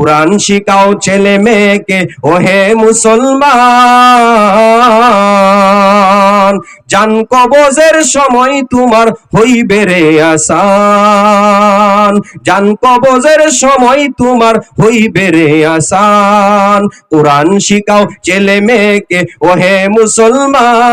কোরআন শিখাও ছেলে মেয়েকে ওহে মুসলমান। জান কবজের সময় তোমার হইবে রে আসান। জান কবজের সময় তোমার হইবে রে আসান। কোরআন শিখাও ছেলে মেয়েকে, ওহে মুসলমান।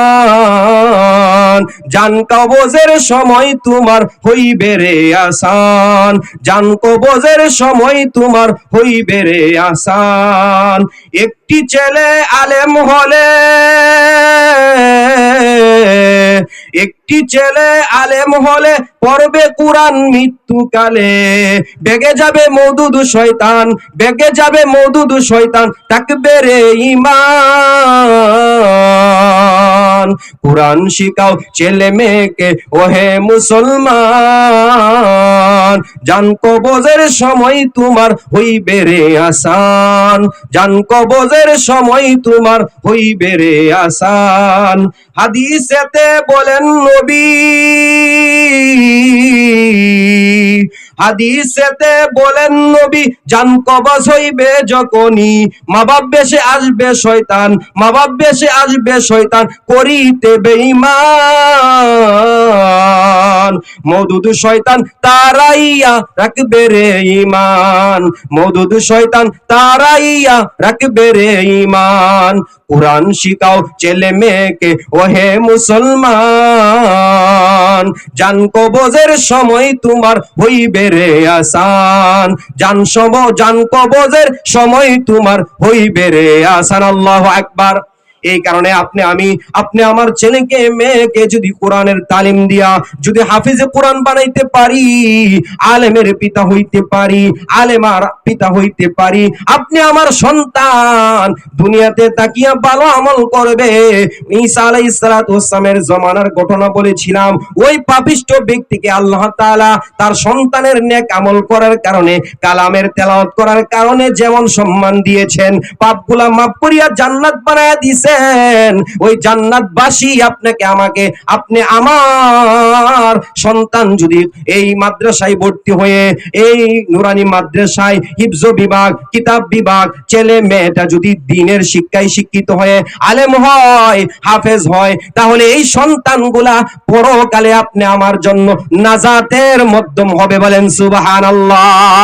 জান কবজের সময় তোমার হইবে রে আসান। জান কবজের সময় তোমার হইবে রে আসান। একটি ছেলে আলেম হলে একটি ছেলে আলেম হলে পড়বে কোরআন মৃত্যুকালে। বেগে যাবে মৌদুদ শয়তান, বেগে যাবে মৌদুদ শয়তান তাকে রে ইমান কোরআন শিখাও ছেলে মেয়েকে, ওহে মুসলমান। জান কবজের সময় তোমার হইবে রে আসান। জান কবজের সময় তোমার হইবে রে আসান। হাদিসেতে বলেন নবী, হাদিসেতে বলেন নবী, জান কবজ হইবে যখনই মা বাপ বেশে আসবে শয়তান মা বাপ বেশে আসবে শয়তান, করিতে বেঈমান। মধুদ শয়তান তারাইয়া রাখবে রে ইমান মধুদ শয়তান তারাইয়া রাখবে রে ইমান কোরআন শিখাও ছেলে মেয়েকে, ওহে মুসলমান। জান কবজের সময় তোমার হইবে রে আসান। জান সম জান কবজের সময় তোমার হইবে রে আসান। আল্লাহ এই কারণে আপনি, আমি, আপনি আমার ছেলেকে, মেয়েকে যদি কোরআনের তালিম দিয়া, যদি হাফিজে কোরআন বানাইতে পারি, আলেমের পিতা হইতে পারি, আলেমার পিতা হইতে পারি, আপনি আমার সন্তান, দুনিয়াতে তাকিয়া ভালো আমল করবে। ঈসা ওয়াসসালামের জমানার ঘটনা বলেছিলাম, ওই পাপিষ্ট ব্যক্তিকে আল্লাহ তাআলা তার সন্তানের নেক আমল করার কারণে, কালামের তেলাওয়াত করার কারণে যেমন সম্মান দিয়েছেন, পাপগুলা মাফ করিয়া জান্নাত বানায়া দিয়েছেন ওই জান্নাতবাসী আপনাকে আমাকে, আপনি আমার সন্তান যদি এই মাদ্রাসায় ভর্তি হয়ে, এই নুরানি মাদ্রাসায় হিফজ বিভাগ, কিতাব বিভাগ, ছেলে মেয়েটা যদি দিনের শিক্ষায় শিক্ষিত হয়ে, আলেম হয়, হাফেজ হয়, তাহলে এই সন্তানগুলা পরকালে আপনি আমার জন্য নাজাতের মাধ্যম হবে বলেন সুবহানাল্লাহ।